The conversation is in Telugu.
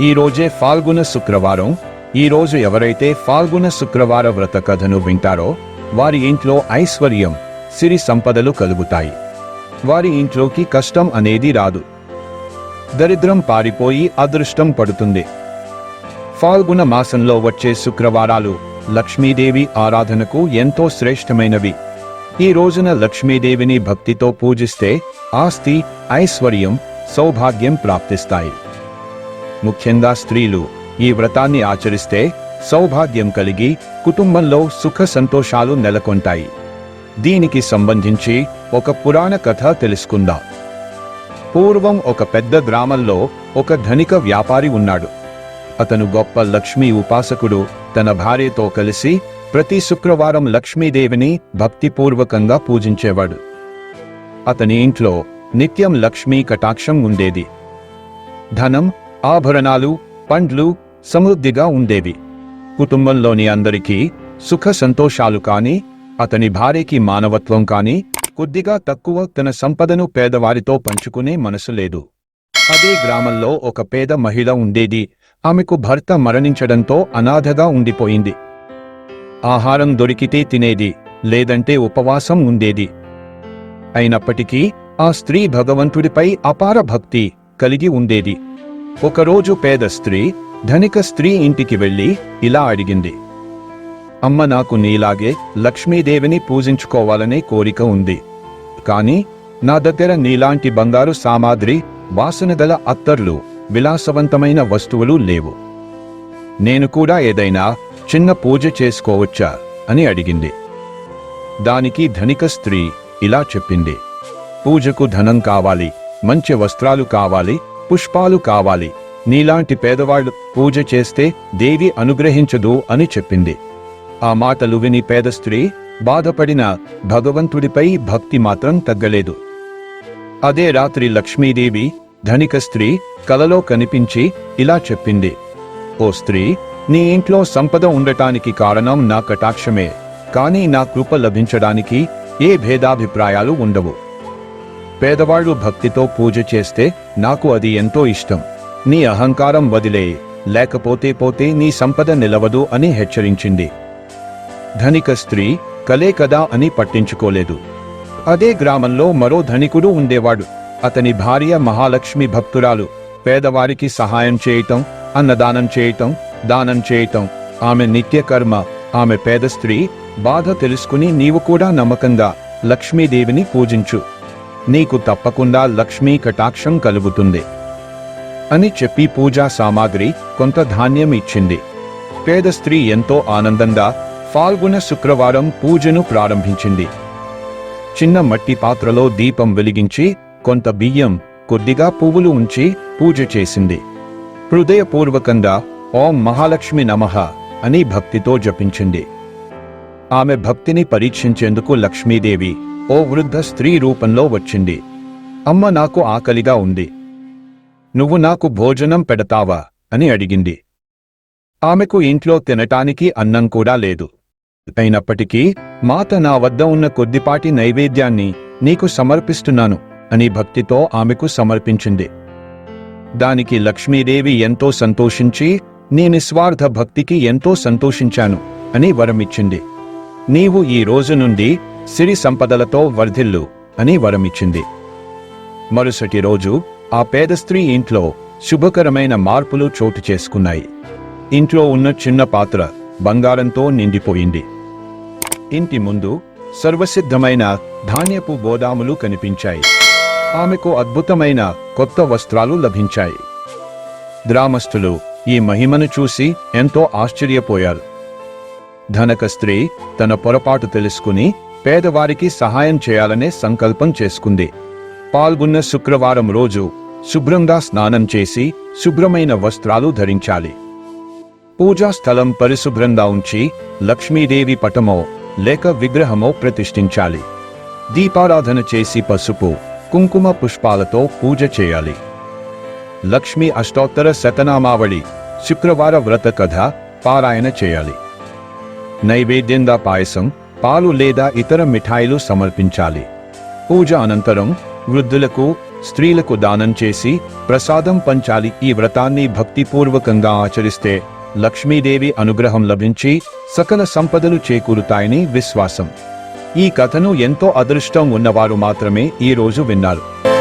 ఈ రోజే ఫాల్గుణ శుక్రవారం. ఈ రోజు ఎవరైతే ఫాల్గుణ శుక్రవార వ్రత కథను వింటారో వారి ఇంట్లో ఐశ్వర్యం సిరి సంపదలు కలుగుతాయి. వారి ఇంట్లోకి కష్టం అనేది రాదు. దరిద్రం పారిపోయి అదృష్టం పడుతుంది. ఫాల్గుణ మాసంలో వచ్చే శుక్రవారాలు లక్ష్మీదేవి ఆరాధనకు ఎంతో శ్రేష్టమైనవి. ఈ రోజున లక్ష్మీదేవిని భక్తితో పూజిస్తే ఆస్తి ఐశ్వర్యం సౌభాగ్యం ప్రాప్తిస్తాయి. ముఖ్యంగా స్త్రీలు ఈ వ్రతాన్ని ఆచరిస్తే సౌభాగ్యం కలిగి కుటుంబంలో సుఖ సంతోషాలు నెలకొంటాయి. దీనికి సంబంధించి ఒక పురాణ కథ తెలుసుకుందాం. పూర్వం ఒక పెద్ద గ్రామంలో ఒక ధనిక వ్యాపారి ఉన్నాడు. అతను గొప్ప లక్ష్మీ ఉపాసకుడు తన భార్యతో కలిసి ప్రతి శుక్రవారం లక్ష్మీదేవిని భక్తిపూర్వకంగా పూజించేవాడు. అతని ఇంట్లో నిత్యం లక్ష్మీ కటాక్షం ఉండేది. ధనం ఆభరణాలు పండ్లు సమృద్ధిగా ఉండేవి. కుటుంబంలోని అందరికీ సుఖ సంతోషాలు కాని అతని భార్యకి మానవత్వం కాని కొద్దిగా తక్కువ తన సంపదను పేదవారితో పంచుకునే మనసు లేదు. అదే గ్రామంలో ఒక పేద మహిళ ఉండేది. ఆమెకు భర్త మరణించడంతో అనాథగా ఉండిపోయింది. ఆహారం దొరికితే తినేది లేదంటే ఉపవాసం ఉండేది. అయినప్పటికీ ఆ స్త్రీ భగవంతుడిపై అపార భక్తి కలిగి ఉండేది. ఒకరోజు పేద స్త్రీ ధనిక స్త్రీ ఇంటికి వెళ్ళి ఇలా అడిగింది. అమ్మ నాకు నీలాగే లక్ష్మీదేవిని పూజించుకోవాలనే కోరిక ఉంది. కాని నా దగ్గర నీలాంటి బంగారు సామాగ్రి వాసన గల అత్తర్లు విలాసవంతమైన వస్తువులు లేవు. నేను కూడా ఏదైనా చిన్న పూజ చేసుకోవచ్చా? అని అడిగింది. దానికి ధనిక స్త్రీ ఇలా చెప్పింది. పూజకు ధనం కావాలి మంచి వస్త్రాలు కావాలి పుష్పాలు కావాలి. నీలాంటి పేదవాళ్ళు పూజ చేస్తే దేవి అనుగ్రహించదు అని చెప్పింది. ఆ మాటలు విని పేద స్త్రీ బాధపడిన భగవంతుడిపై భక్తి మాత్రం తగ్గలేదు. అదే రాత్రి లక్ష్మీదేవి ధనిక స్త్రీ కలలో కనిపించి ఇలా చెప్పింది. ఓ స్త్రీ నీ ఇంట్లో సంపద ఉండటానికి కారణం నా కటాక్షమే. కానీ నా కృప లభించడానికి ఏ భేదాభిప్రాయాలు ఉండవు. పేదవాళ్ళు భక్తితో పూజ చేస్తే నాకు అది ఎంతో ఇష్టం. నీ అహంకారం వదిలే లేకపోతే పోతే నీ సంపద నిలవదు అని హెచ్చరించింది. ధనిక స్త్రీ కలే కదా అని పట్టించుకోలేదు. అదే గ్రామంలో మరో ధనికుడు ఉండేవాడు. అతని భార్య మహాలక్ష్మి భక్తురాలు. పేదవారికి సహాయం చేయటం అన్నదానం చేయటం దానం చేయటం. ఆమె నిత్యకర్మ ఆమె పేద స్త్రీ. బాధ తెలుసుకుని నీవు కూడా నమ్మకంగా లక్ష్మీదేవిని పూజించు. నీకు తప్పకుండా లక్ష్మీ కటాక్షం కలుగుతుంది. అని చెప్పి పూజా సామాగ్రి కొంత ధాన్యం ఇచ్చింది. పేద స్త్రీ ఎంతో ఆనందంగా ఫాల్గుణ శుక్రవారం పూజను ప్రారంభించింది. చిన్న మట్టి పాత్రలో దీపం వెలిగించి కొంత బియ్యం కొద్దిగా పువ్వులు ఉంచి పూజ చేసింది. హృదయపూర్వకంగా ఓం మహాలక్ష్మి నమః అని భక్తితో జపించింది. ఆమె భక్తిని పరీక్షించేందుకు లక్ష్మీదేవి ఓ వృద్ధ స్త్రీ రూపంలో వచ్చింది. అమ్మ నాకు ఆకలిగా ఉంది. నువ్వు నాకు భోజనం పెడతావా? అని అడిగింది. ఆమెకు ఇంట్లో తినటానికి అన్నం కూడా లేదు. అయినప్పటికీ మాత నా వద్ద ఉన్న కొద్దిపాటి నైవేద్యాన్ని నీకు సమర్పిస్తున్నాను అని భక్తితో ఆమెకు సమర్పించింది. దానికి లక్ష్మీదేవి ఎంతో సంతోషించి నీ నిస్వార్థ భక్తికి ఎంతో సంతోషించాను అని వరమిచ్చింది. నీవు ఈ రోజు నుండి సిరి సంపదలతో వర్ధిల్లు అని వరమిచ్చింది. మరుసటి రోజు ఆ పేద స్త్రీ ఇంట్లో శుభకరమైన మార్పులు చోటు చేసుకున్నాయి. ఇంట్లో ఉన్న చిన్న పాత్ర బంగారంతో నిండిపోయింది. ఇంటి ముందు సర్వసిద్ధమైన ధాన్యపు గోదాములు కనిపించాయి. ఆమెకు అద్భుతమైన కొత్త వస్త్రాలు లభించాయి. గ్రామస్తులు ఈ మహిమను చూసి ఎంతో ఆశ్చర్యపోయారు. ధనక స్త్రీ తన పొరపాటు తెలుసుకుని పేదవారికి సహాయం చేయాలనే సంకల్పం చేసుకుంది. పాల్గొన్న శుక్రవారం రోజు శుభ్రంగా స్నానం చేసి శుభ్రమైన వస్త్రాలు ధరించాలి. పూజా స్థలం పరిశుభ్రంగా ఉంచి లక్ష్మీదేవి పటమో లేక విగ్రహమో ప్రతిష్ఠించాలి. దీపారాధన చేసి పసుపు కుంకుమ పుష్పాలతో పూజ చేయాలి. లక్ష్మీ అష్టోత్తర శతనామావళి శుక్రవార వ్రత కథ పారాయణ చేయాలి. నైవేద్యంగా పాయసం పాలు లేదా ఇతర మిఠాయిలు సమర్పించాలి. పూజ అనంతరం వృద్ధులకు స్త్రీలకు దానం చేసి ప్రసాదం పంచాలి. ఈ వ్రతాన్ని భక్తిపూర్వకంగా ఆచరిస్తే లక్ష్మీదేవి అనుగ్రహం లభించి సకల సంపదలు చేకూరుతాయని విశ్వాసం. ఈ కథను ఎంతో అదృష్టం ఉన్నవారు మాత్రమే ఈ రోజు విన్నారు.